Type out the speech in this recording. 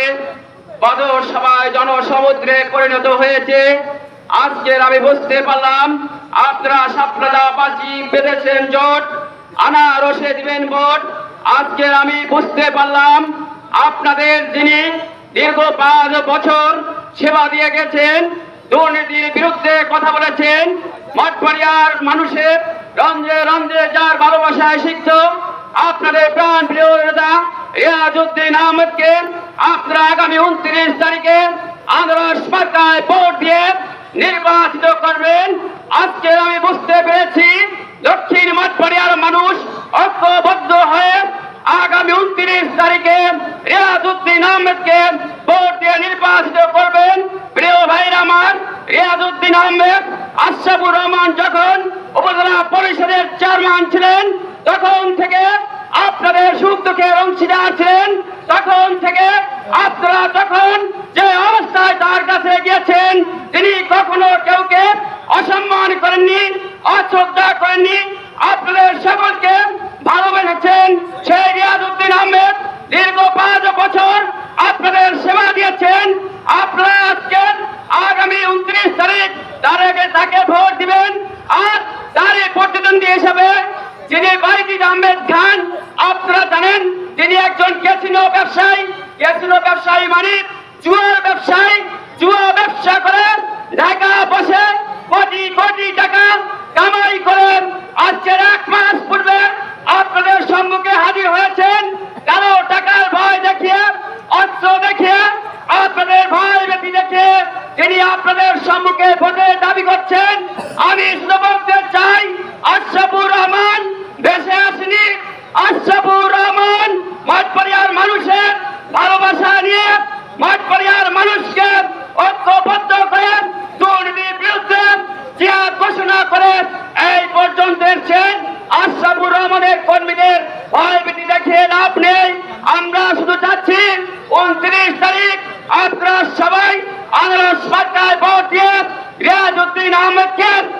আগে বদর সবাই জনসমুদ্রে পরিণত হয়েছে। আজকের আমি বুঝতে পারলাম, আপনারা সাপ্রাদা বাজি বেঁধেছেন জোট, আনারসে দিবেন ভোট আজকের আমি বুঝতে পারলাম, আপনাদের যিনি দীর্ঘ পাঁচ বছর সেবা দিয়ে গেছেন, দুর্নীতির বিরুদ্ধে কথা বলেছেন, মঠবাড়িয়ার মানুষের রঞ্জে রঞ্জে যার ভালোবাসায় শিখত আপনাদের প্রাণ প্রিয় নেতা রিয়াজউদ্দিন আহমদকে আপনারা আগামী উনত্রিশ তারিখে আন্দোলন মার্কায় ভোট দিয়ে নির্বাচিত করবেন। আজকে আমি বুঝতে পেরেছি, দক্ষিণ মঠবাড়িয়ার মানুষ ঐক্যবদ্ধ হয়ে আগামী উনত্রিশ তারিখে রিয়াজউদ্দিন আহমেদকে ভোট দিয়ে নির্বাচিত করবেন। প্রিয় ভাইরা আমার, রিয়াজউদ্দিন আহমেদ, আশরাফুর রহমান যখন উপজেলা পরিষদের চেয়ারম্যান ছিলেন, তখন থেকে আপনাদের সুখ দুঃখের অংশীদার ছিলেন তখন থেকে আপনারা তখন যে অবস্থায় তার কাছে গিয়েছেন, তিনি কখনো কেউকে অসম্মান করেননি, অশ্রদ্ধা করেননি। আপনাদের সকলকে ভালোবেসেছেন সেই রিয়াজউদ্দিন আহমেদ, দীর্ঘ পাঁচ বছর আপনাদের সেবা দিয়েছেন। আপনারা আজকে আগামী উনত্রিশ তারিখ, তার আগে তাকে ভোট যিনি বাইজিদ আহমেদ খান, আপনারা জানেন তিনি একজন ক্যাসিনো ব্যবসায়ী। ক্যাসিনো ব্যবসায়ী মানে জুয়ার ব্যবসায়ী। জুয়া ব্যবসা করে ঢাকা বসে কোটি কোটি টাকা কামাই করেন। আজকের এক মাস পূর্বে আপনাদের সম্মুখে হাজির হয়েছেন। কারও টাকার ভয় দেখিয়ে, অস্ত্র দেখিয়ে আপনাদের ভয় ব্যক্তি দেখিয়ে তিনি আপনাদের সম্মুখে ভোটের চাচ্ছি উনত্রিশ তারিখ আপনারা সবাই আনারস পাট্টায় ভোট দিয়ে রিয়াজউদ্দিন আহমেদকে জয়যুক্ত করবেন এই